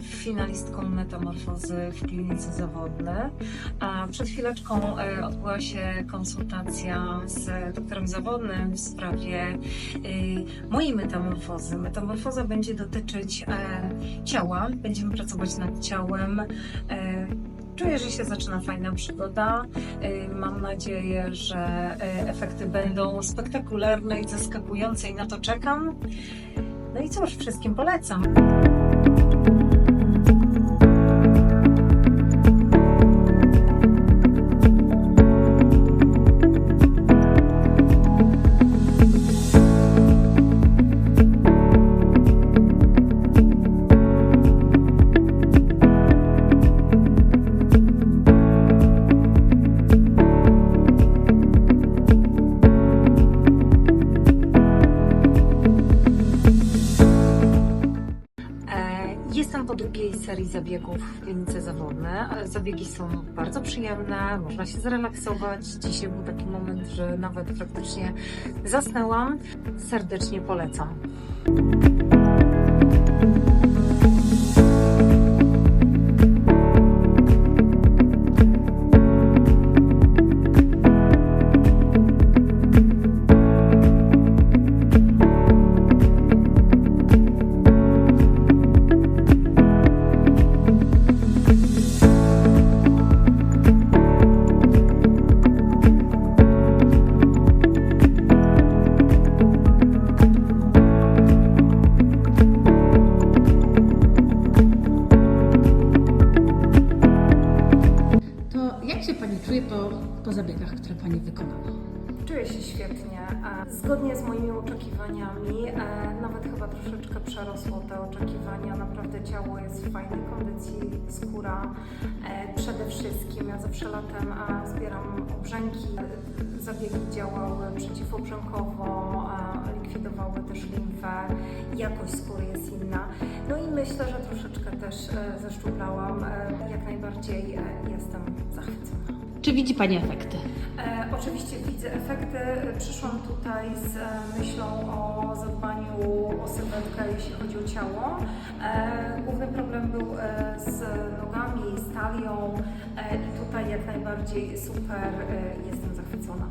finalistką metamorfozy w klinice zawodnej. A przed chwileczką e, odbyła się konsultacja z doktorem zawodnym w sprawie e, mojej metamorfozy. Metamorfoza będzie dotyczyć e, ciała. Będziemy pracować nad ciałem. Czuję, że się zaczyna fajna przygoda. Mam nadzieję, że efekty będą spektakularne i zaskakujące i na to czekam. No i cóż, wszystkim polecam. Jestem po drugiej serii zabiegów w klinice zawodnej. E, Zabiegi są bardzo przyjemne, można się zrelaksować. Dzisiaj był taki moment, że nawet praktycznie zasnęłam. Serdecznie polecam. Jak się Pani czuje po, po zabiegach, które Pani wykonała? Czuję się świetnie. Zgodnie z moimi oczekiwaniami, e, nawet chyba troszeczkę przerosło te oczekiwania. Naprawdę ciało jest w fajnej kondycji, skóra e, przede wszystkim. Ja zawsze latem zbieram obrzęki. Zabiegi działały przeciwobrzękowo, likwidowały też limfę, jakość skóry jest inna. Myślę, że troszeczkę też e, zeszczuplałam. E, Jak najbardziej e, jestem zachwycona. Czy widzi Pani efekty? E, oczywiście widzę efekty. Przyszłam tutaj z myślą o zadbaniu o sylwetkę, jeśli chodzi o ciało. E, główny problem był z nogami, z talią e, i tutaj jak najbardziej super, e, jestem zachwycona.